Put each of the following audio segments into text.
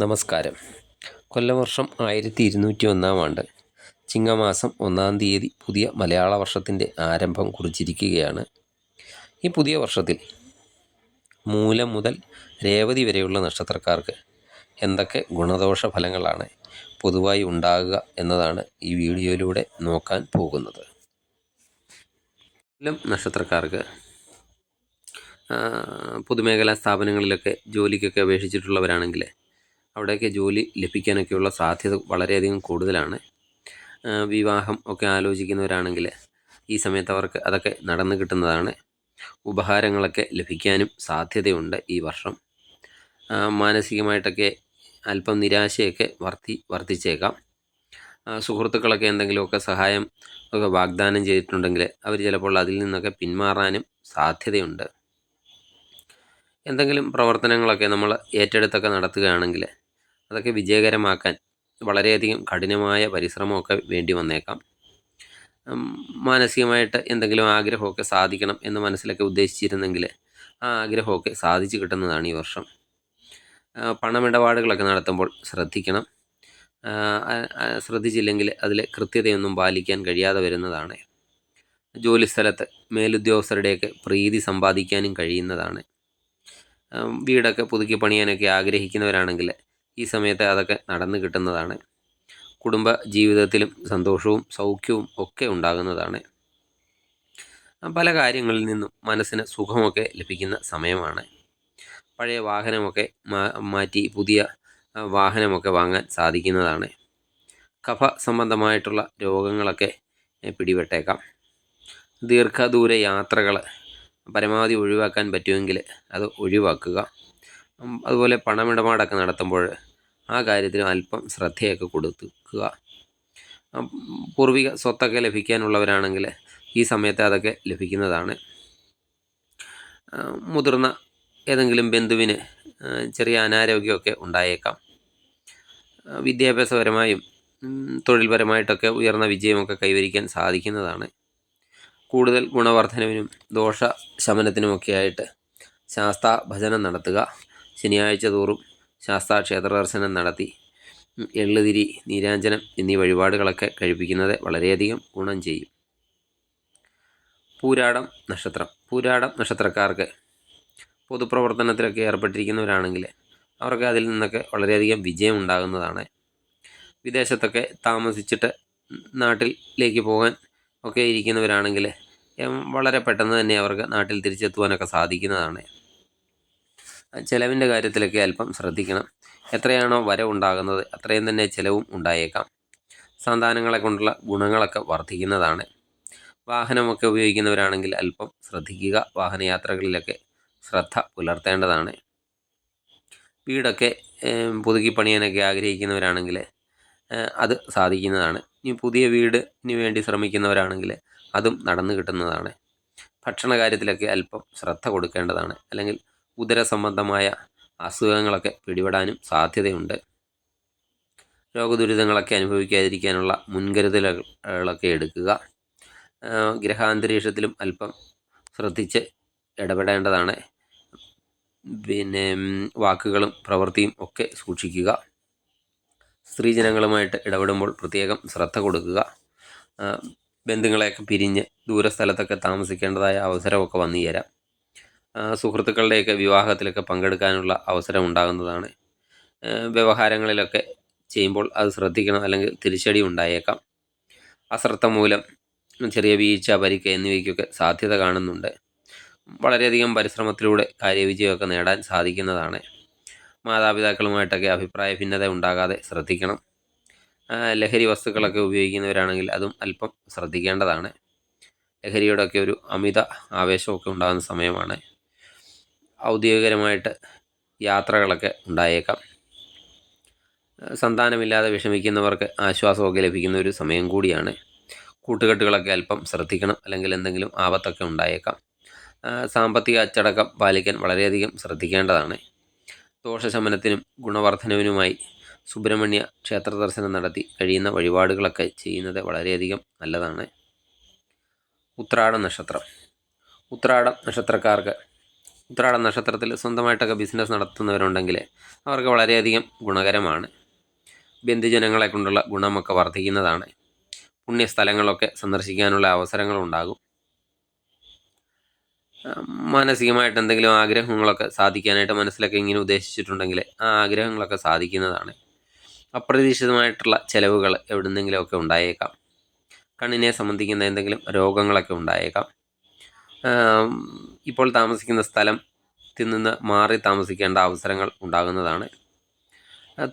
നമസ്കാരം. കൊല്ലവർഷം ആയിരത്തി ഇരുന്നൂറ്റി ഒന്നാം ആണ്ട് ചിങ്ങമാസം ഒന്നാം തീയതി പുതിയ മലയാള വർഷത്തിന്റെ ആരംഭം കുറിച്ചിരിക്കുകയാണ്. ഈ പുതിയ വർഷത്തിൽ മൂലം മുതൽ രേവതി വരെയുള്ള നക്ഷത്രക്കാർക്ക് എന്തൊക്കെ ഗുണദോഷ ഫലങ്ങളാണ് പൊതുവായി ഉണ്ടാകുക എന്നതാണ് ഈ വീഡിയോയിലൂടെ നോക്കാൻ പോകുന്നത്. മൂലം നക്ഷത്രക്കാർക്ക് പൊതുമേഖലാ സ്ഥാപനങ്ങളിലൊക്കെ ജോലിക്കൊക്കെ അപേക്ഷിച്ചിട്ടുള്ളവരാണെങ്കിൽ അവിടെയൊക്കെ ജോലി ലഭിക്കാനൊക്കെയുള്ള സാധ്യത വളരെയധികം കൂടുതലാണ്. വിവാഹം ഒക്കെ ആലോചിക്കുന്നവരാണെങ്കിൽ ഈ സമയത്ത് അവർക്ക് അതൊക്കെ നടന്നു കിട്ടുന്നതാണ്. ഉപഹാരങ്ങളൊക്കെ ലഭിക്കാനും സാധ്യതയുണ്ട് ഈ വർഷം. മാനസികമായിട്ടൊക്കെ അല്പം നിരാശയൊക്കെ വർത്തി വർദ്ധിച്ചേക്കാം സുഹൃത്തുക്കളൊക്കെ എന്തെങ്കിലുമൊക്കെ സഹായം ഒക്കെ വാഗ്ദാനം ചെയ്തിട്ടുണ്ടെങ്കിൽ അവർ ചിലപ്പോൾ അതിൽ നിന്നൊക്കെ പിന്മാറാനും സാധ്യതയുണ്ട്. എന്തെങ്കിലും പ്രവർത്തനങ്ങളൊക്കെ നമ്മൾ ഏറ്റെടുത്തൊക്കെ നടത്തുകയാണെങ്കിൽ അതൊക്കെ വിജയകരമാക്കാൻ വളരെയധികം കഠിനമായ പരിശ്രമമൊക്കെ വേണ്ടി വന്നേക്കാം. മാനസികമായിട്ട് എന്തെങ്കിലും ആഗ്രഹമൊക്കെ സാധിക്കണം എന്ന് മനസ്സിലൊക്കെ ഉദ്ദേശിച്ചിരുന്നെങ്കിൽ ആ ആഗ്രഹമൊക്കെ സാധിച്ചു കിട്ടുന്നതാണ് ഈ വർഷം. പണമിടപാടുകളൊക്കെ നടത്തുമ്പോൾ ശ്രദ്ധിക്കണം. ശ്രദ്ധിച്ചില്ലെങ്കിൽ അതിൽ കൃത്യതയൊന്നും പാലിക്കാൻ കഴിയാതെ വരുന്നതാണ്. ജോലിസ്ഥലത്ത് മേലുദ്യോഗസ്ഥരുടെയൊക്കെ പ്രീതി സമ്പാദിക്കാനും കഴിയുന്നതാണ്. വീടൊക്കെ പുതുക്കി പണിയാനൊക്കെ ആഗ്രഹിക്കുന്നവരാണെങ്കിൽ ഈ സമയത്ത് അതൊക്കെ നടന്നു കിട്ടുന്നതാണ്. കുടുംബ ജീവിതത്തിലും സന്തോഷവും സൗഖ്യവും ഒക്കെ ഉണ്ടാകുന്നതാണ്. പല കാര്യങ്ങളിൽ നിന്നും മനസ്സിന് സുഖമൊക്കെ ലഭിക്കുന്ന സമയമാണ്. പഴയ വാഹനമൊക്കെ മാറ്റി പുതിയ വാഹനമൊക്കെ വാങ്ങാൻ സാധിക്കുന്നതാണ്. കഫ സംബന്ധമായിട്ടുള്ള രോഗങ്ങളൊക്കെ പിടിപെട്ടേക്കാം. ദീർഘദൂര യാത്രകൾ പരമാവധി ഒഴിവാക്കാൻ പറ്റുമെങ്കിൽ അത് ഒഴിവാക്കുക. അതുപോലെ പണമിടപാടൊക്കെ നടത്തുമ്പോൾ ആ കാര്യത്തിൽ അല്പം ശ്രദ്ധയൊക്കെ കൊടുക്കുക. പൂർവിക സ്വത്തൊക്കെ ലഭിക്കാനുള്ളവരാണെങ്കിൽ ഈ സമയത്ത് അതൊക്കെ ലഭിക്കുന്നതാണ്. മുതിർന്ന ഏതെങ്കിലും ബന്ധുവിന് ചെറിയ അനാരോഗ്യമൊക്കെ ഉണ്ടായേക്കാം. വിദ്യാഭ്യാസപരമായും തൊഴിൽപരമായിട്ടൊക്കെ ഉയർന്ന വിജയമൊക്കെ കൈവരിക്കാൻ സാധിക്കുന്നതാണ്. കൂടുതൽ ഗുണവർദ്ധനവിനും ദോഷ ശമനത്തിനുമൊക്കെ ആയിട്ട് ശാസ്താ ഭജനം നടത്തുക. ശനിയാഴ്ച തോറും ശാസ്താ ക്ഷേത്ര ദർശനം നടത്തി. എള്ളുതിരി നീരാഞ്ജനം എന്നീ വഴിപാടുകളൊക്കെ കഴിപ്പിക്കുന്നത് വളരെയധികം ഗുണം ചെയ്യും. പൂരാടം നക്ഷത്രം. പൂരാടം നക്ഷത്രക്കാർക്ക് പൊതുപ്രവർത്തനത്തിലൊക്കെ ഏർപ്പെട്ടിരിക്കുന്നവരാണെങ്കിൽ അവർക്ക് അതിൽ നിന്നൊക്കെ വളരെയധികം വിജയം ഉണ്ടാകുന്നതാണ്. വിദേശത്തൊക്കെ താമസിച്ചിട്ട് നാട്ടിലേക്ക് പോകാൻ ഒക്കെ ഇരിക്കുന്നവരാണെങ്കിൽ വളരെ പെട്ടെന്ന് തന്നെ അവർക്ക് നാട്ടിൽ തിരിച്ചെത്തുവാനൊക്കെ സാധിക്കുന്നതാണ്. ചിലവിന്റെ കാര്യത്തിലൊക്കെ അല്പം ശ്രദ്ധിക്കണം. എത്രയാണോ വരവുണ്ടാകുന്നത് അത്രയും തന്നെ ചിലവും ഉണ്ടായേക്കാം. സന്താനങ്ങളെ കൊണ്ടുള്ള ഗുണങ്ങളൊക്കെ വർദ്ധിക്കുന്നതാണ്. വാഹനമൊക്കെ ഉപയോഗിക്കുന്നവരാണെങ്കിൽ അല്പം ശ്രദ്ധിക്കുക. വാഹനയാത്രകളിലൊക്കെ ശ്രദ്ധ പുലർത്തേണ്ടതാണ്. വീടൊക്കെ പുതുക്കി പണിയാനൊക്കെ ആഗ്രഹിക്കുന്നവരാണെങ്കിൽ അത് സാധിക്കുന്നതാണ്. ഇനി പുതിയ വീടിന് വേണ്ടി ശ്രമിക്കുന്നവരാണെങ്കിൽ അതും നടന്നു കിട്ടുന്നതാണ്. ഭക്ഷണ കാര്യത്തിലൊക്കെ അല്പം ശ്രദ്ധ കൊടുക്കേണ്ടതാണ്. അല്ലെങ്കിൽ ഉദര സംബന്ധമായ അസുഖങ്ങളൊക്കെ പിടിപെടാനും സാധ്യതയുണ്ട്. രോഗദുരിതങ്ങളൊക്കെ അനുഭവിക്കാതിരിക്കാനുള്ള മുൻകരുതലുകളൊക്കെ എടുക്കുക. ഗ്രഹാന്തരീക്ഷത്തിലും അല്പം ശ്രദ്ധിച്ച് ഇടപെടേണ്ടതാണ്. പിന്നെ വാക്കുകളും പ്രവൃത്തിയും ഒക്കെ സൂക്ഷിക്കുക. സ്ത്രീജനങ്ങളുമായിട്ട് ഇടപെടുമ്പോൾ പ്രത്യേകം ശ്രദ്ധ കൊടുക്കുക. ബന്ധുക്കളെയൊക്കെ പിരിഞ്ഞ് ദൂരസ്ഥലത്തൊക്കെ താമസിക്കേണ്ടതായ അവസരമൊക്കെ വന്നു ചേരാം സുഹൃത്തുക്കളുടെയൊക്കെ വിവാഹത്തിലൊക്കെ പങ്കെടുക്കാനുള്ള അവസരം ഉണ്ടാകുന്നതാണ് വ്യവഹാരങ്ങളിലൊക്കെ ചെയ്യുമ്പോൾ അത് ശ്രദ്ധിക്കണം അല്ലെങ്കിൽ തിരിച്ചടി ഉണ്ടായേക്കാം. അശ്രദ്ധ മൂലം ചെറിയ വീഴ്ച പരിക്ക് എന്നിവയ്ക്കൊക്കെ സാധ്യത കാണുന്നുണ്ട്. വളരെയധികം പരിശ്രമത്തിലൂടെ കാര്യവിജയമൊക്കെ നേടാൻ സാധിക്കുന്നതാണ്. മാതാപിതാക്കളുമായിട്ടൊക്കെ അഭിപ്രായ ഭിന്നത ഉണ്ടാകാതെ ശ്രദ്ധിക്കണം. ലഹരി വസ്തുക്കളൊക്കെ ഉപയോഗിക്കുന്നവരാണെങ്കിൽ അതും അല്പം ശ്രദ്ധിക്കേണ്ടതാണ്. ലഹരിയോടൊക്കെ ഒരു അമിത ആവേശമൊക്കെ ഉണ്ടാകുന്ന സമയമാണ്. ഔദ്യോഗികരമായിട്ട് യാത്രകളൊക്കെ ഉണ്ടായേക്കാം. സന്താനമില്ലാതെ വിഷമിക്കുന്നവർക്ക് ആശ്വാസമൊക്കെ ലഭിക്കുന്ന ഒരു സമയം കൂടിയാണ്. കൂട്ടുകെട്ടുകളൊക്കെ അല്പം ശ്രദ്ധിക്കണം. അല്ലെങ്കിൽ എന്തെങ്കിലും ആപത്തൊക്കെ ഉണ്ടായേക്കാം. സാമ്പത്തിക അച്ചടക്കം പാലിക്കാൻ വളരെയധികം ശ്രദ്ധിക്കേണ്ടതാണ്. ദോഷശമനത്തിനും ഗുണവർദ്ധനവിനുമായി സുബ്രഹ്മണ്യ ക്ഷേത്ര ദർശനം നടത്തി കഴിയുന്ന വഴിപാടുകളൊക്കെ ചെയ്യുന്നത് വളരെയധികം നല്ലതാണ്. ഉത്രാട നക്ഷത്രം ഉത്രാട നക്ഷത്രക്കാർക്ക് ഉത്രാട നക്ഷത്രത്തിൽ സ്വന്തമായിട്ടൊക്കെ ബിസിനസ് നടത്തുന്നവരുണ്ടെങ്കിൽ അവർക്ക് വളരെയധികം ഗുണകരമാണ്. ബന്ധുജനങ്ങളെ കൊണ്ടുള്ള ഗുണമൊക്കെ വർദ്ധിക്കുന്നതാണ്. പുണ്യസ്ഥലങ്ങളൊക്കെ സന്ദർശിക്കാനുള്ള അവസരങ്ങളുണ്ടാകും മാനസികമായിട്ട് എന്തെങ്കിലും ആഗ്രഹങ്ങളൊക്കെ സാധിക്കാനായിട്ട് മനസ്സിലൊക്കെ ഇങ്ങനെ ഉദ്ദേശിച്ചിട്ടുണ്ടെങ്കിൽ ആ ആഗ്രഹങ്ങളൊക്കെ സാധിക്കുന്നതാണ്. അപ്രതീക്ഷിതമായിട്ടുള്ള ചിലവുകൾ എവിടുന്നെങ്കിലുമൊക്കെ ഉണ്ടായേക്കാം. കണ്ണിനെ സംബന്ധിക്കുന്ന എന്തെങ്കിലും രോഗങ്ങളൊക്കെ ഉണ്ടായേക്കാം. ഇപ്പോൾ താമസിക്കുന്ന സ്ഥലത്തിൽ നിന്ന് മാറി താമസിക്കേണ്ട അവസരങ്ങൾ ഉണ്ടാകുന്നതാണ്.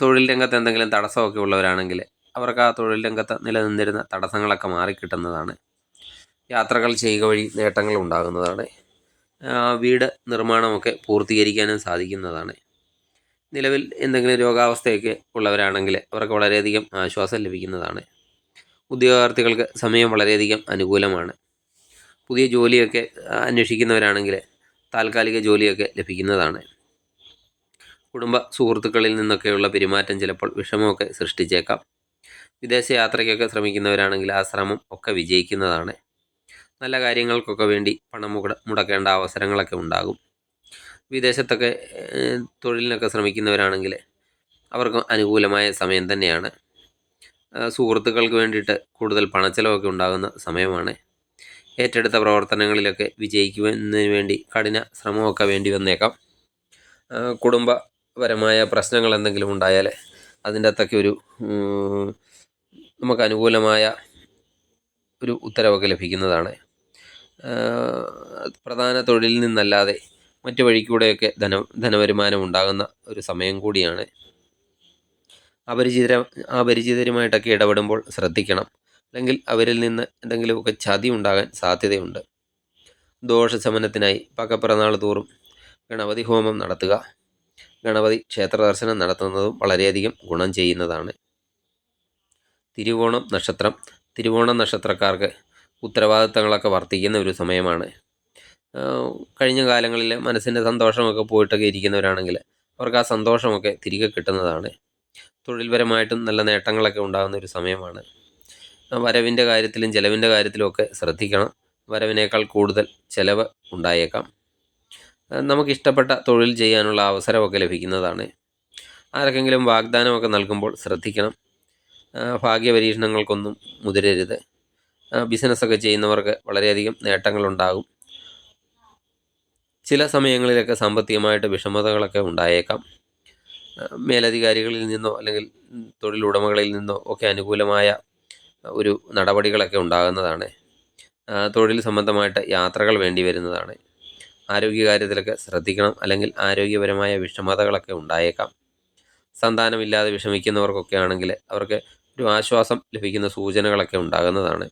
തൊഴിൽ രംഗത്ത് എന്തെങ്കിലും തടസ്സമൊക്കെ ഉള്ളവരാണെങ്കിൽ അവർക്ക് ആ തൊഴിൽ രംഗത്ത് നിലനിന്നിരുന്ന തടസ്സങ്ങളൊക്കെ മാറിക്കിട്ടുന്നതാണ് യാത്രകൾ ചെയ്യുക വഴി നേട്ടങ്ങൾ ഉണ്ടാകുന്നതാണ്. വീട് നിർമ്മാണമൊക്കെ പൂർത്തീകരിക്കാനും സാധിക്കുന്നതാണ്. നിലവിൽ എന്തെങ്കിലും രോഗാവസ്ഥയൊക്കെ ഉള്ളവരാണെങ്കിൽ അവർക്ക് വളരെയധികം ആശ്വാസം ലഭിക്കുന്നതാണ്. ഉദ്യോഗാർത്ഥികൾക്ക് സമയം വളരെയധികം അനുകൂലമാണ്. പുതിയ ജോലിയൊക്കെ അന്വേഷിക്കുന്നവരാണെങ്കിൽ താൽക്കാലിക ജോലിയൊക്കെ ലഭിക്കുന്നതാണ്. കുടുംബ സുഹൃത്തുക്കളിൽ നിന്നൊക്കെയുള്ള പെരുമാറ്റം ചിലപ്പോൾ വിഷമമൊക്കെ സൃഷ്ടിച്ചേക്കാം. വിദേശ യാത്രയ്ക്കൊക്കെ ശ്രമിക്കുന്നവരാണെങ്കിൽ ആ ശ്രമം ഒക്കെ വിജയിക്കുന്നതാണ്. നല്ല കാര്യങ്ങൾക്കൊക്കെ വേണ്ടി പണം മുട മുടക്കേണ്ട അവസരങ്ങളൊക്കെ ഉണ്ടാകും. വിദേശത്തൊക്കെ തൊഴിലിനൊക്കെ ശ്രമിക്കുന്നവരാണെങ്കിൽ അവർക്ക് അനുകൂലമായ സമയം തന്നെയാണ്. സുഹൃത്തുക്കൾക്ക് വേണ്ടിയിട്ട് കൂടുതൽ പണച്ചെലവൊക്കെ ഉണ്ടാകുന്ന സമയമാണ്. ഏറ്റെടുത്ത പ്രവർത്തനങ്ങളിലൊക്കെ വിജയിക്കുന്നതിന് വേണ്ടി കഠിന ശ്രമമൊക്കെ വേണ്ടി വന്നേക്കാം. കുടുംബപരമായ പ്രശ്നങ്ങൾ എന്തെങ്കിലും ഉണ്ടായാൽ അതിന്റെ അകത്തൊക്കെ ഒരു നമുക്ക് അനുകൂലമായ ഒരു ഉത്തരവൊക്കെ ലഭിക്കുന്നതാണ്. പ്രധാന തൊഴിലിൽ നിന്നല്ലാതെ മറ്റു വഴിക്കൂടെയൊക്കെ ധന ധനവരുമാനം ഉണ്ടാകുന്ന ഒരു സമയം കൂടിയാണ്. അപരിചിതര അപരിചിതരുമായിട്ടൊക്കെ ഇടപെടുമ്പോൾ ശ്രദ്ധിക്കണം. അല്ലെങ്കിൽ അവരിൽ നിന്ന് എന്തെങ്കിലുമൊക്കെ ചതി ഉണ്ടാകാൻ സാധ്യതയുണ്ട്. ദോഷശമനത്തിനായി പക്കപ്പിറന്നാൾ തോറും ഗണപതി ഹോമം നടത്തുക. ഗണപതി ക്ഷേത്ര ദർശനം നടത്തുന്നതും വളരെയധികം ഗുണം ചെയ്യുന്നതാണ്. തിരുവോണം നക്ഷത്രം. തിരുവോണം നക്ഷത്രക്കാർക്ക് ഉത്തരവാദിത്തങ്ങളൊക്കെ വർദ്ധിക്കുന്ന ഒരു സമയമാണ്. കഴിഞ്ഞ കാലങ്ങളിൽ മനസ്സിന്റെ സന്തോഷമൊക്കെ പോയിട്ടൊക്കെ ഇരിക്കുന്നവരാണെങ്കിൽ അവർക്ക് ആ സന്തോഷമൊക്കെ തിരികെ കിട്ടുന്നതാണ്. തൊഴിൽപരമായിട്ടും നല്ല നേട്ടങ്ങളൊക്കെ ഉണ്ടാകുന്ന ഒരു സമയമാണ്. വരവിന്റെ കാര്യത്തിലും ചിലവിന്റെ കാര്യത്തിലും ഒക്കെ ശ്രദ്ധിക്കണം. വരവിനേക്കാൾ കൂടുതൽ ചിലവ് ഉണ്ടായേക്കാം. നമുക്കിഷ്ടപ്പെട്ട തൊഴിൽ ചെയ്യാനുള്ള അവസരമൊക്കെ ലഭിക്കുന്നതാണ്. ആർക്കെങ്കിലും വാഗ്ദാനമൊക്കെ നൽകുമ്പോൾ ശ്രദ്ധിക്കണം. ഭാഗ്യപരീക്ഷണങ്ങൾക്കൊന്നും മുതിരരുത്. ബിസിനസ്സൊക്കെ ചെയ്യുന്നവർക്ക് വളരെയധികം നേട്ടങ്ങളുണ്ടാകും. ചില സമയങ്ങളിലൊക്കെ സാമ്പത്തികമായിട്ട് വിഷമതകളൊക്കെ ഉണ്ടായേക്കാം. മേലധികാരികളിൽ നിന്നോ അല്ലെങ്കിൽ തൊഴിലുടമകളിൽ നിന്നോ ഒക്കെ അനുകൂലമായ ഒരു നടപടികളൊക്കെ ഉണ്ടാകുന്നതാണ്. തൊഴിൽ സംബന്ധമായിട്ട് യാത്രകൾ വേണ്ടി വരുന്നതാണ്. ആരോഗ്യകാര്യത്തിലൊക്കെ ശ്രദ്ധിക്കണം അല്ലെങ്കിൽ ആരോഗ്യപരമായ വിഷമതകളൊക്കെ ഉണ്ടായേക്കാം. സന്താനമില്ലാതെ വിഷമിക്കുന്നവർക്കൊക്കെ ആണെങ്കിൽ അവർക്ക് ഒരു ആശ്വാസം ലഭിക്കുന്ന സൂചനകളൊക്കെ ഉണ്ടാകുന്നതാണ്.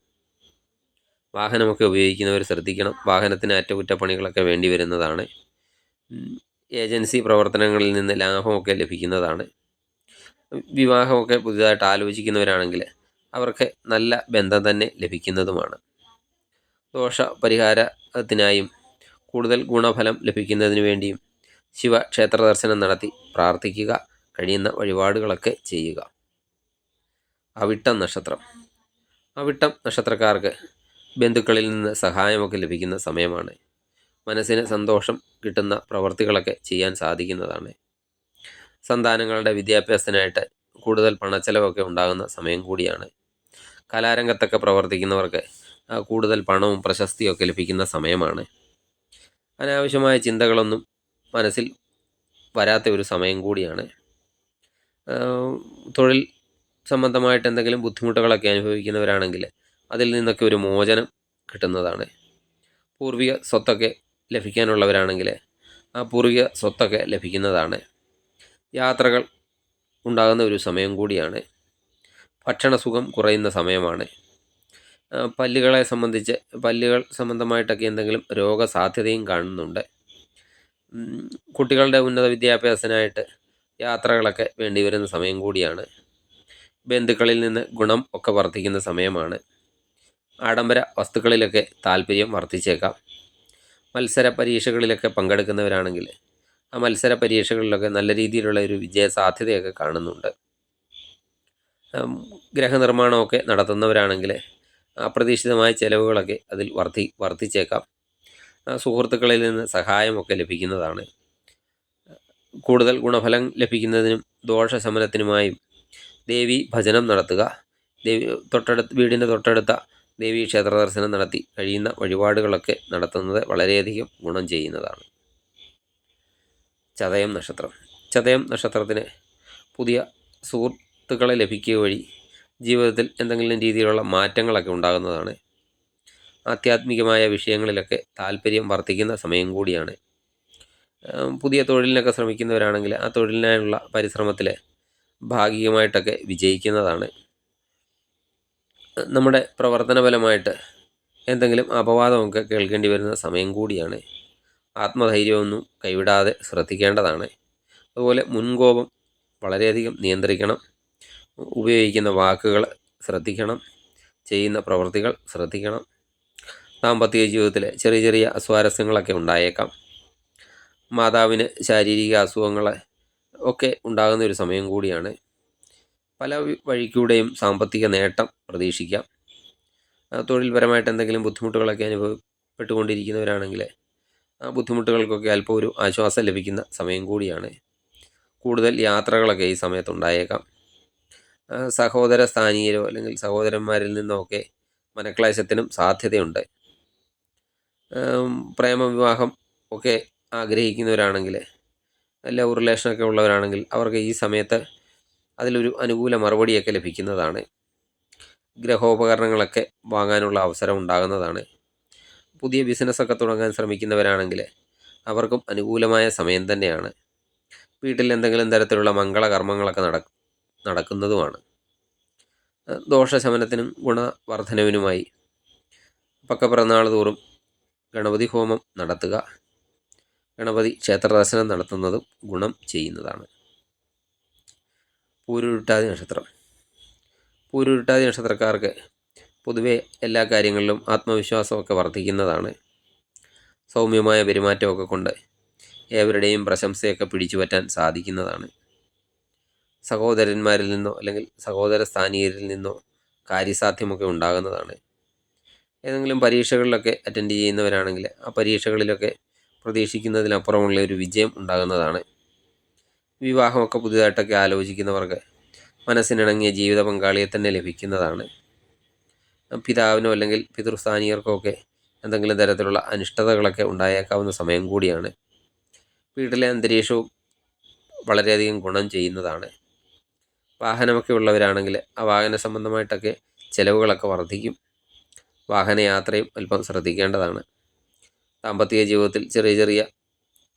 വാഹനമൊക്കെ ഉപയോഗിക്കുന്നവർ ശ്രദ്ധിക്കണം വാഹനത്തിന് അറ്റകുറ്റപ്പണികളൊക്കെ വേണ്ടി വരുന്നതാണ്. ഏജൻസി പ്രവർത്തനങ്ങളിൽ നിന്ന് ലാഭമൊക്കെ ലഭിക്കുന്നതാണ്. വിവാഹമൊക്കെ പുതിയതായിട്ട് ആലോചിക്കുന്നവരാണെങ്കിൽ അവർക്ക് നല്ല ബന്ധം തന്നെ ലഭിക്കുന്നതുമാണ്. ദോഷ പരിഹാരത്തിനായും കൂടുതൽ ഗുണഫലം ലഭിക്കുന്നതിന് വേണ്ടിയും ശിവ ക്ഷേത്ര ദർശനം നടത്തി പ്രാർത്ഥിക്കുക കഴിയുന്ന വഴിപാടുകളൊക്കെ ചെയ്യുക. അവിട്ടം നക്ഷത്രം. അവിട്ടം നക്ഷത്രക്കാർക്ക് ബന്ധുക്കളിൽ നിന്ന് സഹായമൊക്കെ ലഭിക്കുന്ന സമയമാണ്. മനസ്സിന് സന്തോഷം കിട്ടുന്ന പ്രവർത്തികളൊക്കെ ചെയ്യാൻ സാധിക്കുന്നതാണ്. സന്താനങ്ങളുടെ വിദ്യാഭ്യാസത്തിനായിട്ട് കൂടുതൽ പണച്ചെലവൊക്കെ ഉണ്ടാകുന്ന സമയം കൂടിയാണ്. കലാരംഗത്തൊക്കെ പ്രവർത്തിക്കുന്നവർക്ക് കൂടുതൽ പണവും പ്രശസ്തിയൊക്കെ ലഭിക്കുന്ന സമയമാണ്. അനാവശ്യമായ ചിന്തകളൊന്നും മനസ്സിൽ വരാത്ത ഒരു സമയം കൂടിയാണ്. തൊഴിൽ സംബന്ധമായിട്ട് എന്തെങ്കിലും ബുദ്ധിമുട്ടുകളൊക്കെ അനുഭവിക്കുന്നവരാണെങ്കിൽ അതിൽ നിന്നൊക്കെ ഒരു മോചനം കിട്ടുന്നതാണ്. പൂർവിക സ്വത്തൊക്കെ ലഭിക്കാനുള്ളവരാണെങ്കിൽ ആ പൂർവിക സ്വത്തൊക്കെ ലഭിക്കുന്നതാണ്. യാത്രകൾ ഉണ്ടാകുന്ന ഒരു സമയം കൂടിയാണ്. ഭക്ഷണസുഖം കുറയുന്ന സമയമാണ്. പല്ലുകളെ സംബന്ധിച്ച് പല്ലുകൾ സംബന്ധമായിട്ടൊക്കെ എന്തെങ്കിലും രോഗസാധ്യതയും കാണുന്നുണ്ട്. കുട്ടികളുടെ ഉന്നത വിദ്യാഭ്യാസത്തിനായിട്ട് യാത്രകളൊക്കെ വേണ്ടി വരുന്ന സമയം കൂടിയാണ്. ബന്ധുക്കളിൽ നിന്ന് ഗുണം ഒക്കെ വർദ്ധിക്കുന്ന സമയമാണ്. ആഡംബര വസ്തുക്കളിലൊക്കെ താല്പര്യം വർദ്ധിച്ചേക്കാം. മത്സര പരീക്ഷകളിലൊക്കെ പങ്കെടുക്കുന്നവരാണെങ്കിൽ ആ മത്സര പരീക്ഷകളിലൊക്കെ നല്ല രീതിയിലുള്ള ഒരു വിജയ സാധ്യതയൊക്കെ കാണുന്നുണ്ട്. ഗ്രഹനിർമ്മാണമൊക്കെ നടത്തുന്നവരാണെങ്കിൽ അപ്രതീക്ഷിതമായ ചിലവുകളൊക്കെ അതിൽ വർദ്ധി വർദ്ധിച്ചേക്കാം. സുഹൃത്തുക്കളിൽ നിന്ന് സഹായമൊക്കെ ലഭിക്കുന്നതാണ്. കൂടുതൽ ഗുണഫലം ലഭിക്കുന്നതിനും ദോഷ ദോഷശമനത്തിനുമായും ദേവി ഭജനം നടത്തുക. ദേവി തൊട്ടടുത്ത് വീടിന്റെ തൊട്ടടുത്ത ദേവി ക്ഷേത്ര ദർശനം നടത്തി കഴിയുന്ന വഴിപാടുകളൊക്കെ നടത്തുന്നത് വളരെയധികം ഗുണം ചെയ്യുന്നതാണ്. ചതയം നക്ഷത്രം. ചതയം നക്ഷത്രത്തിന് പുതിയ സുഹൃത്തുക്കളെ ലഭിക്കുക വഴി ജീവിതത്തിൽ എന്തെങ്കിലും രീതിയിലുള്ള മാറ്റങ്ങളൊക്കെ ഉണ്ടാകുന്നതാണ്. ആധ്യാത്മികമായ വിഷയങ്ങളിലൊക്കെ താല്പര്യം വർദ്ധിക്കുന്ന സമയം കൂടിയാണ്. പുതിയ തൊഴിലിനൊക്കെ ശ്രമിക്കുന്നവരാണെങ്കിൽ ആ തൊഴിലിനായുള്ള പരിശ്രമത്തിൽ ഭാഗികമായിട്ടൊക്കെ വിജയിക്കുന്നതാണ്. നമ്മുടെ പ്രവർത്തനബലമായിട്ട് എന്തെങ്കിലും അപവാദമൊക്കെ കേൾക്കേണ്ടി വരുന്ന സമയം കൂടിയാണ്. ആത്മധൈര്യമൊന്നും കൈവിടാതെ ശ്രദ്ധിക്കേണ്ടതാണ്. അതുപോലെ മുൻകോപം വളരെയധികം നിയന്ത്രിക്കണം. ഉപയോഗിക്കുന്ന വാക്കുകൾ ശ്രദ്ധിക്കണം. ചെയ്യുന്ന പ്രവൃത്തികൾ ശ്രദ്ധിക്കണം. ദാമ്പത്യ ജീവിതത്തിൽ ചെറിയ ചെറിയ അസ്വാരസ്യങ്ങളൊക്കെ ഉണ്ടായേക്കാം. മാതാവിന് ശാരീരിക അസുഖങ്ങൾ ഒക്കെ ഉണ്ടാകുന്ന ഒരു സമയം കൂടിയാണ്. പല വഴിക്കൂടെയും സാമ്പത്തിക നേട്ടം പ്രതീക്ഷിക്കാം. തൊഴിൽപരമായിട്ട് എന്തെങ്കിലും ബുദ്ധിമുട്ടുകളൊക്കെ അനുഭവപ്പെട്ടുകൊണ്ടിരിക്കുന്നവരാണെങ്കിൽ ആ ബുദ്ധിമുട്ടുകൾക്കൊക്കെ അല്പം ഒരു ആശ്വാസം ലഭിക്കുന്ന സമയം കൂടിയാണ്. കൂടുതൽ യാത്രകളൊക്കെ ഈ സമയത്ത് ഉണ്ടായേക്കാം സഹോദര സ്ഥാനീയരോ അല്ലെങ്കിൽ സഹോദരന്മാരിൽ നിന്നോ ഒക്കെ മനക്ലേശത്തിനും സാധ്യതയുണ്ട്. പ്രേമ പ്രേമവിവാഹം ഒക്കെ ആഗ്രഹിക്കുന്നവരാണെങ്കിൽ ലവ് റിലേഷനൊക്കെ ഉള്ളവരാണെങ്കിൽ അവർക്ക് ഈ സമയത്ത് അതിലൊരു അനുകൂല മറുപടിയൊക്കെ ലഭിക്കുന്നതാണ്. ഗ്രഹോപകരണങ്ങളൊക്കെ വാങ്ങാനുള്ള അവസരം ഉണ്ടാകുന്നതാണ്. പുതിയ ബിസിനസ്സൊക്കെ തുടങ്ങാൻ ശ്രമിക്കുന്നവരാണെങ്കിൽ അവർക്കും അനുകൂലമായ സമയം തന്നെയാണ്. വീട്ടിൽ എന്തെങ്കിലും തരത്തിലുള്ള മംഗളകർമ്മങ്ങളൊക്കെ നട നടക്കുന്നതുമാണ്. ദോഷശമനത്തിനും ഗുണവർദ്ധനവിനുമായി പക്കപ്പിറന്നാൾ തോറും ഗണപതി ഹോമം നടത്തുക ഗണപതി ക്ഷേത്രദർശനം നടത്തുന്നതും ഗുണം ചെയ്യുന്നതാണ്. പൂരുരുട്ടാതി നക്ഷത്രം. പൂരുരുട്ടാതി നക്ഷത്രക്കാർക്ക് പൊതുവെ എല്ലാ കാര്യങ്ങളിലും ആത്മവിശ്വാസമൊക്കെ വർദ്ധിക്കുന്നതാണ്. സൗമ്യമായ പെരുമാറ്റമൊക്കെ കൊണ്ട് ഏവരുടെയും പ്രശംസയൊക്കെ പിടിച്ചുപറ്റാൻ സാധിക്കുന്നതാണ്. സഹോദരന്മാരിൽ നിന്നോ അല്ലെങ്കിൽ സഹോദര സ്ഥാനീയരിൽ നിന്നോ കാര്യസാധ്യമൊക്കെ ഉണ്ടാകുന്നതാണ്. ഏതെങ്കിലും പരീക്ഷകളിലൊക്കെ അറ്റൻഡ് ചെയ്യുന്നവരാണെങ്കിൽ ആ പരീക്ഷകളിലൊക്കെ പ്രതീക്ഷിക്കുന്നതിനപ്പുറമുള്ള ഒരു വിജയം ഉണ്ടാകുന്നതാണ്. വിവാഹമൊക്കെ പുതിയതായിട്ടൊക്കെ ആലോചിക്കുന്നവർക്ക് മനസ്സിനിണങ്ങിയ ജീവിത പങ്കാളിയെ തന്നെ ലഭിക്കുന്നതാണ്. പിതാവിനോ അല്ലെങ്കിൽ പിതൃസ്ഥാനീയർക്കോ ഒക്കെ എന്തെങ്കിലും തരത്തിലുള്ള അനിഷ്ടതകളൊക്കെ ഉണ്ടായേക്കാവുന്ന സമയം കൂടിയാണ്. വീട്ടിലെ അന്തരീക്ഷവും വളരെയധികം ഗുണം ചെയ്യുന്നതാണ്. വാഹനമൊക്കെ ഉള്ളവരാണെങ്കിൽ ആ വാഹന സംബന്ധമായിട്ടൊക്കെ ചിലവുകളൊക്കെ വർദ്ധിക്കും. വാഹനയാത്രയും അല്പം ശ്രദ്ധിക്കേണ്ടതാണ്. ദാമ്പത്തിക ജീവിതത്തിൽ ചെറിയ ചെറിയ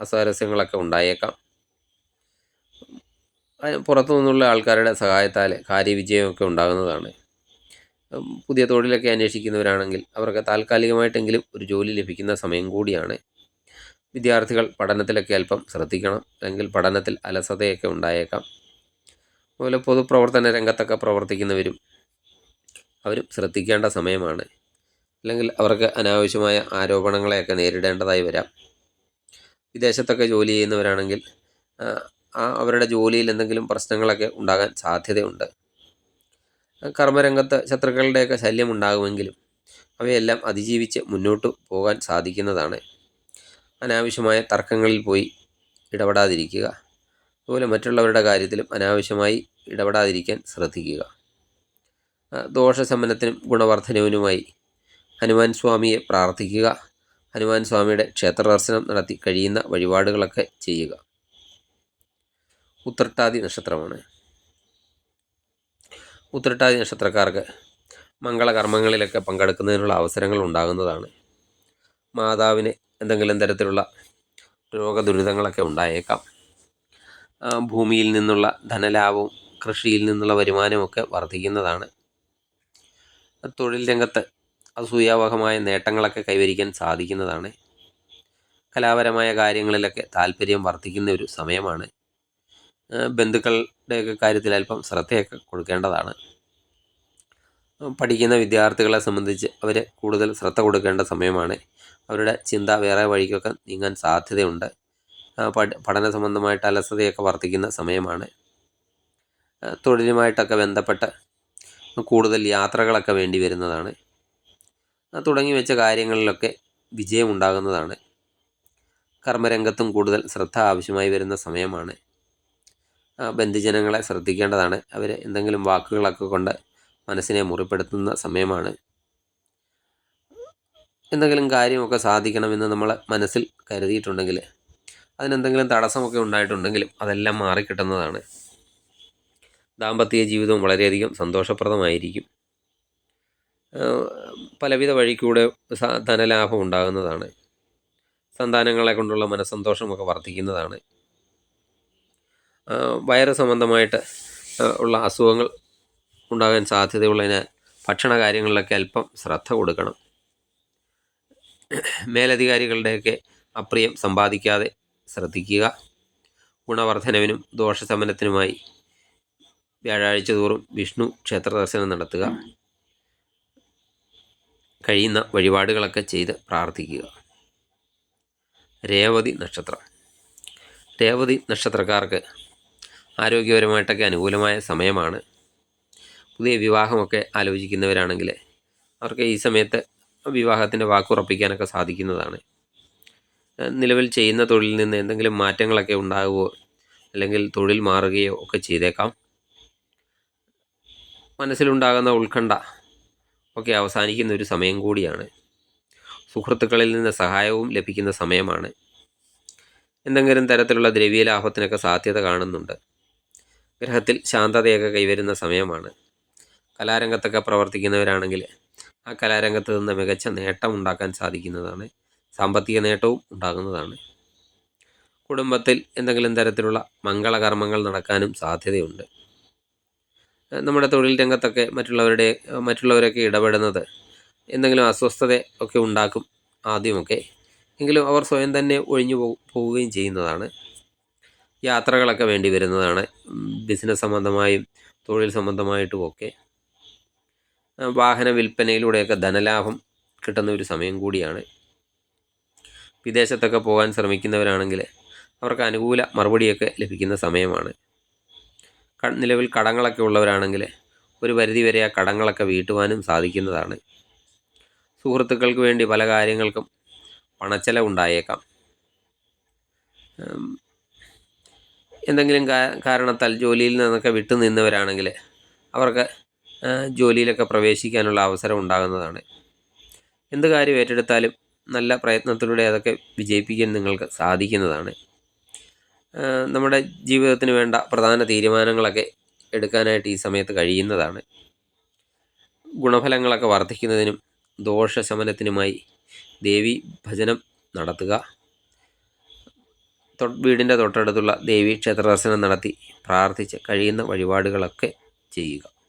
അസ്വാരസ്യങ്ങളൊക്കെ ഉണ്ടായേക്കാം. പുറത്തു നിന്നുള്ള ആൾക്കാരുടെ സഹായത്താൽ കാര്യവിജയമൊക്കെ ഉണ്ടാകുന്നതാണ്. പുതിയ തൊഴിലൊക്കെ അന്വേഷിക്കുന്നവരാണെങ്കിൽ അവർക്ക് താൽക്കാലികമായിട്ടെങ്കിലും ഒരു ജോലി ലഭിക്കുന്ന സമയം കൂടിയാണ്. വിദ്യാർത്ഥികൾ പഠനത്തിലൊക്കെ അല്പം ശ്രദ്ധിക്കണം. അല്ലെങ്കിൽ പഠനത്തിൽ അലസതയൊക്കെ ഉണ്ടായേക്കാം. അതുപോലെ പൊതുപ്രവർത്തന രംഗത്തൊക്കെ പ്രവർത്തിക്കുന്നവരും അവരും ശ്രദ്ധിക്കേണ്ട സമയമാണ്. അല്ലെങ്കിൽ അവർക്ക് അനാവശ്യമായ ആരോപണങ്ങളെയൊക്കെ നേരിടേണ്ടതായി വരാം. വിദേശത്തൊക്കെ ജോലി ചെയ്യുന്നവരാണെങ്കിൽ ആ, അവരുടെ ജോലിയിൽ എന്തെങ്കിലും പ്രശ്നങ്ങളൊക്കെ ഉണ്ടാകാൻ സാധ്യതയുണ്ട്. കർമ്മരംഗത്ത് ശത്രുക്കളുടെയൊക്കെ ശല്യം ഉണ്ടാകുമെങ്കിലും അവയെല്ലാം അതിജീവിച്ച് മുന്നോട്ട് പോകാൻ സാധിക്കുന്നതാണ്. അനാവശ്യമായ തർക്കങ്ങളിൽ പോയി ഇടപെടാതിരിക്കുക. അതുപോലെ മറ്റുള്ളവരുടെ കാര്യത്തിലും അനാവശ്യമായി ഇടപെടാതിരിക്കാൻ ശ്രദ്ധിക്കുക. ദോഷശമനത്തിനും ഗുണവർദ്ധനവിനുമായി ഹനുമാൻ സ്വാമിയെ പ്രാർത്ഥിക്കുക. ഹനുമാൻ സ്വാമിയുടെ ക്ഷേത്ര ദർശനം നടത്തി കഴിയുന്ന വഴിപാടുകളൊക്കെ ചെയ്യുക. ഉത്രട്ടാതി നക്ഷത്രമാണ്. ഉത്രട്ടാതി നക്ഷത്രക്കാർക്ക് മംഗളകർമ്മങ്ങളിലൊക്കെ പങ്കെടുക്കുന്നതിനുള്ള അവസരങ്ങൾ ഉണ്ടാകുന്നതാണ്. മാതാവിന് എന്തെങ്കിലും തരത്തിലുള്ള രോഗദുരിതങ്ങളൊക്കെ ഉണ്ടായേക്കാം. ഭൂമിയിൽ നിന്നുള്ള ധനലാഭവും കൃഷിയിൽ നിന്നുള്ള വരുമാനമൊക്കെ വർദ്ധിക്കുന്നതാണ്. തൊഴിൽ രംഗത്ത് അസൂയാവഹമായ നേട്ടങ്ങളൊക്കെ കൈവരിക്കാൻ സാധിക്കുന്നതാണ്. കലാപരമായ കാര്യങ്ങളിലൊക്കെ താല്പര്യം വർദ്ധിക്കുന്ന ഒരു സമയമാണ്. ബന്ധുക്കളുടെയൊക്കെ കാര്യത്തിൽ അല്പം ശ്രദ്ധയൊക്കെ കൊടുക്കേണ്ടതാണ്. പഠിക്കുന്ന വിദ്യാർത്ഥികളെ സംബന്ധിച്ച് അവർ കൂടുതൽ ശ്രദ്ധ കൊടുക്കേണ്ട സമയമാണ്. അവരുടെ ചിന്ത വേറെ വഴിക്കൊക്കെ നീങ്ങാൻ സാധ്യതയുണ്ട്. പഠന സംബന്ധമായിട്ട് അലസതയൊക്കെ വർദ്ധിക്കുന്ന സമയമാണ്. തൊഴിലുമായിട്ടൊക്കെ ബന്ധപ്പെട്ട് കൂടുതൽ യാത്രകളൊക്കെ വേണ്ടി വരുന്നതാണ്. തുടങ്ങി വെച്ച കാര്യങ്ങളിലൊക്കെ വിജയമുണ്ടാകുന്നതാണ് കർമ്മരംഗത്തും കൂടുതൽ ശ്രദ്ധ ആവശ്യമായി വരുന്ന സമയമാണ്. ബന്ധുജനങ്ങളെ ശ്രദ്ധിക്കേണ്ടതാണ്. അവർ എന്തെങ്കിലും വാക്കുകളൊക്കെ കൊണ്ട് മനസ്സിനെ മുറിപ്പെടുത്തുന്ന സമയമാണ്. എന്തെങ്കിലും കാര്യമൊക്കെ സാധിക്കണമെന്ന് നമ്മൾ മനസ്സിൽ കരുതിയിട്ടുണ്ടെങ്കിൽ അതിനെന്തെങ്കിലും തടസ്സമൊക്കെ ഉണ്ടായിട്ടുണ്ടെങ്കിലും അതെല്ലാം മാറിക്കിട്ടുന്നതാണ്. ദാമ്പത്യ ജീവിതം വളരെയധികം സന്തോഷപ്രദമായിരിക്കും. പലവിധ വഴിക്കൂടെ ധനലാഭം ഉണ്ടാകുന്നതാണ്. സന്താനങ്ങളെ കൊണ്ടുള്ള മനസ്സന്തോഷമൊക്കെ വർദ്ധിക്കുന്നതാണ്. വയറ് സംബന്ധമായിട്ട് ഉള്ള അസുഖങ്ങൾ ഉണ്ടാകാൻ സാധ്യതയുള്ളതിനാൽ ഭക്ഷണ കാര്യങ്ങളിലൊക്കെ അല്പം ശ്രദ്ധ കൊടുക്കണം. മേലധികാരികളുടെയൊക്കെ അപ്രിയം സമ്പാദിക്കാതെ ശ്രദ്ധിക്കുക. ഗുണവർദ്ധനവിനും ദോഷശമനത്തിനുമായി വ്യാഴാഴ്ച തോറും വിഷ്ണു ക്ഷേത്ര ദർശനം നടത്തുക. കഴിയുന്ന വഴിപാടുകളൊക്കെ ചെയ്ത് പ്രാർത്ഥിക്കുക. രേവതി നക്ഷത്രം. രേവതി നക്ഷത്രക്കാർക്ക് ആരോഗ്യപരമായിട്ടൊക്കെ അനുകൂലമായ സമയമാണ്. പുതിയ വിവാഹമൊക്കെ ആലോചിക്കുന്നവരാണെങ്കിൽ അവർക്ക് ഈ സമയത്ത് വിവാഹത്തിന്റെ വാക്കുറപ്പിക്കാനൊക്കെ സാധിക്കുന്നതാണ്. നിലവിൽ ചെയ്യുന്ന തൊഴിലിൽ നിന്ന് എന്തെങ്കിലും മാറ്റങ്ങളൊക്കെ ഉണ്ടാകുമോ അല്ലെങ്കിൽ തൊഴിൽ മാറുകയോ ഒക്കെ ചെയ്തേക്കാം. മനസ്സിലുണ്ടാകുന്ന ഉത്കണ്ഠ ഒക്കെ അവസാനിക്കുന്ന ഒരു സമയം കൂടിയാണ്. സുഹൃത്തുക്കളിൽ നിന്ന് സഹായവും ലഭിക്കുന്ന സമയമാണ്. എന്തെങ്കിലും തരത്തിലുള്ള ദ്രവ്യലാഭത്തിനൊക്കെ സാധ്യത കാണുന്നുണ്ട്. ഗ്രഹത്തിൽ ശാന്തതയൊക്കെ കൈവരുന്ന സമയമാണ്. കലാരംഗത്തൊക്കെ പ്രവർത്തിക്കുന്നവരാണെങ്കിൽ ആ കലാരംഗത്ത് നിന്ന് മികച്ച നേട്ടം ഉണ്ടാക്കാൻ സാധിക്കുന്നതാണ്. സാമ്പത്തിക നേട്ടവും ഉണ്ടാകുന്നതാണ്. കുടുംബത്തിൽ എന്തെങ്കിലും തരത്തിലുള്ള മംഗളകർമ്മങ്ങൾ നടക്കാനും സാധ്യതയുണ്ട്. നമ്മുടെ തൊഴിൽ രംഗത്തൊക്കെ മറ്റുള്ളവരുടെ മറ്റുള്ളവരൊക്കെ ഇടപെടുന്നത് എന്തെങ്കിലും അസ്വസ്ഥത ഒക്കെ ഉണ്ടാക്കും ആദ്യമൊക്കെ. എങ്കിലും അവർ സ്വയം തന്നെ ഒഴിഞ്ഞു പോവുകയും ചെയ്യുന്നതാണ്. യാത്രകളൊക്കെ വേണ്ടി വരുന്നതാണ്. ബിസിനസ് സംബന്ധമായും തൊഴിൽ സംബന്ധമായിട്ടും ഒക്കെ. വാഹന വിൽപ്പനയിലൂടെയൊക്കെ ധനലാഭം കിട്ടുന്ന ഒരു സമയം കൂടിയാണ്. വിദേശത്തൊക്കെ പോകാൻ ശ്രമിക്കുന്നവരാണെങ്കിൽ അവർക്ക് അനുകൂല മറുപടിയൊക്കെ ലഭിക്കുന്ന സമയമാണ്. നിലവിൽ കടങ്ങളൊക്കെ ഉള്ളവരാണെങ്കിൽ ഒരു പരിധിവരെ ആ കടങ്ങളൊക്കെ വീട്ടുവാനും സാധിക്കുന്നതാണ്. സുഹൃത്തുക്കൾക്ക് വേണ്ടി പല കാര്യങ്ങൾക്കും പണച്ചെലവുണ്ടായേക്കാം എന്തെങ്കിലും കാരണത്താൽ ജോലിയിൽ നിന്നൊക്കെ വിട്ടു നിന്നവരാണെങ്കിൽ അവർക്ക് ജോലിയിലൊക്കെ പ്രവേശിക്കാനുള്ള അവസരം ഉണ്ടാകുന്നതാണ്. എന്ത് കാര്യം ഏറ്റെടുത്താലും നല്ല പ്രയത്നത്തിലൂടെ അതൊക്കെ വിജയിപ്പിക്കാൻ നിങ്ങൾക്ക് സാധിക്കുന്നതാണ്. നമ്മുടെ ജീവിതത്തിന് വേണ്ട പ്രധാന തീരുമാനങ്ങളൊക്കെ എടുക്കാനായിട്ട് ഈ സമയത്ത് കഴിയുന്നതാണ്. ഗുണഫലങ്ങളൊക്കെ വർദ്ധിക്കുന്നതിനും ദോഷശമനത്തിനുമായി ദേവി ഭജനം നടത്തുക. വീടിന്റെ തൊട്ടടുത്തുള്ള ദേവീ ക്ഷേത്ര ദർശനം നടത്തി പ്രാർത്ഥിച്ച് കഴിയുന്ന വഴിപാടുകളൊക്കെ ചെയ്യുക.